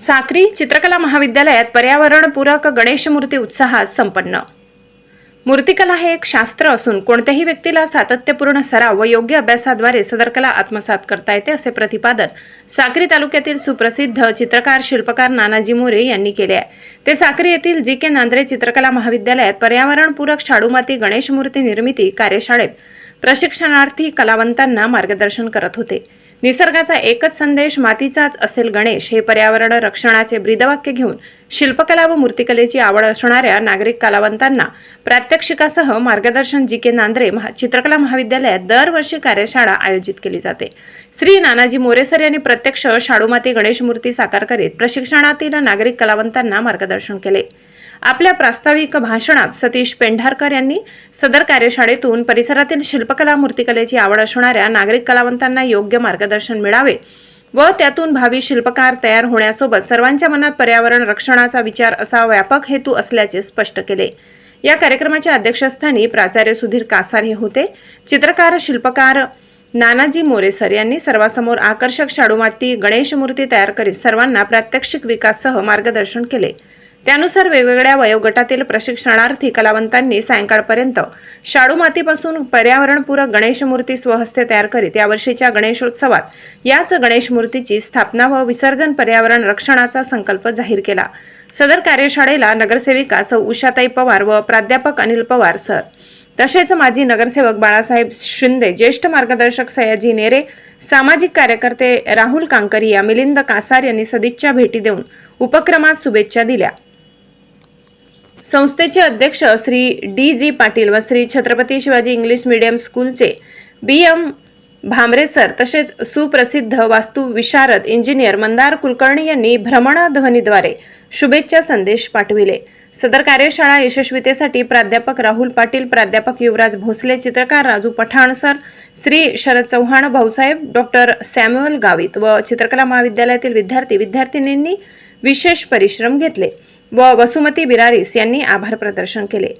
साक्री चित्रकला महाविद्यालयात पर्यावरणपूरक गणेश मूर्ती उत्साहात संपन्न. मूर्तिकला हे एक शास्त्र असून कोणत्याही व्यक्तीला सातत्यपूर्ण सराव व योग्य अभ्यासाद्वारे सदर कला आत्मसात करता येते असे प्रतिपादन साक्री तालुक्यातील सुप्रसिद्ध चित्रकार शिल्पकार नानाजी मोरे यांनी केले आहे. ते साक्री येथील जी के नांद्रे चित्रकला महाविद्यालयात पर्यावरणपूरक शाडूमाती गणेश मूर्ती निर्मिती कार्यशाळेत प्रशिक्षणार्थी कलावंतांना मार्गदर्शन करत होते. निसर्गाचा एकच संदेश मातीचाच असेल गणेश हे पर्यावरण रक्षणाचे ब्रीदवाक्य घेऊन शिल्पकला व मूर्तिकलेची आवड असणाऱ्या नागरिक कलावंतांना प्रात्यक्षिकासह मार्गदर्शन जी के नांद्रे महा चित्रकला महाविद्यालयात दरवर्षी कार्यशाळा आयोजित केली जाते. श्री नानाजी मोरेसर यांनी प्रत्यक्ष शाडूमाती गणेश मूर्ती साकार करीत प्रशिक्षणातील नागरिक कलावंतांना मार्गदर्शन केले. आपल्या प्रास्ताविक भाषणात सतीश पेंढारकर यांनी सदर कार्यशाळेतून परिसरातील शिल्पकला मूर्तिकलेची आवड असणाऱ्या नागरिक कलावंतांना योग्य मार्गदर्शन मिळावे व त्यातून भावी शिल्पकार तयार होण्यासोबत सर्वांच्या मनात पर्यावरण रक्षणाचा विचार असा व्यापक हेतू असल्याचे स्पष्ट केले. या कार्यक्रमाच्या अध्यक्षस्थानी प्राचार्य सुधीर कासार हे होते. चित्रकार शिल्पकार नानाजी मोरेसर यांनी सर्वांसमोर आकर्षक शाडूमाती गणेश मूर्ती तयार करीत सर्वांना प्रात्यक्षिक विकाससह मार्गदर्शन केले. त्यानुसार वेगवेगळ्या वयोगटातील प्रशिक्षणार्थी कलावंतांनी सायंकाळपर्यंत शाडू मातीपासून पर्यावरणपूरक गणेश मूर्ती स्वहस्ते तयार करीत यावर्षीच्या गणेशोत्सवात याच गणेश मूर्तीची स्थापना व विसर्जन पर्यावरण रक्षणाचा संकल्प जाहीर केला. सदर कार्यशाळेला नगरसेविका सौ उषाताई पवार व प्राध्यापक अनिल पवार सर. तसेच माजी नगरसेवक बाळासाहेब शिंदे ज्येष्ठ मार्गदर्शक सयाजी नेरे सामाजिक कार्यकर्ते राहुल कांकरिया मिलिंद कासार यांनी सदिच्छा भेटी देऊन उपक्रमात शुभेच्छा दिल्या. संस्थेचे अध्यक्ष श्री डी जी पाटील व श्री छत्रपती शिवाजी इंग्लिश मीडियम स्कूलचे बी एम भामरे सर तसेच सुप्रसिद्ध वास्तुविशारद इंजिनियर मंदार कुलकर्णी यांनी भ्रमणध्वनीद्वारे शुभेच्छा संदेश पाठविले. सदर कार्यशाळा यशस्वीतेसाठी प्राध्यापक राहुल पाटील प्राध्यापक युवराज भोसले चित्रकार Raju Pathan sir Shri Sharad Chavan Bhausaheb doctor Samuel Gavit व चित्रकला महाविद्यालयातील विद्यार्थी विद्यार्थिनींनी विशेष परिश्रम घेतले. व वसुमती बिरारीस यांनी आभार प्रदर्शन केले.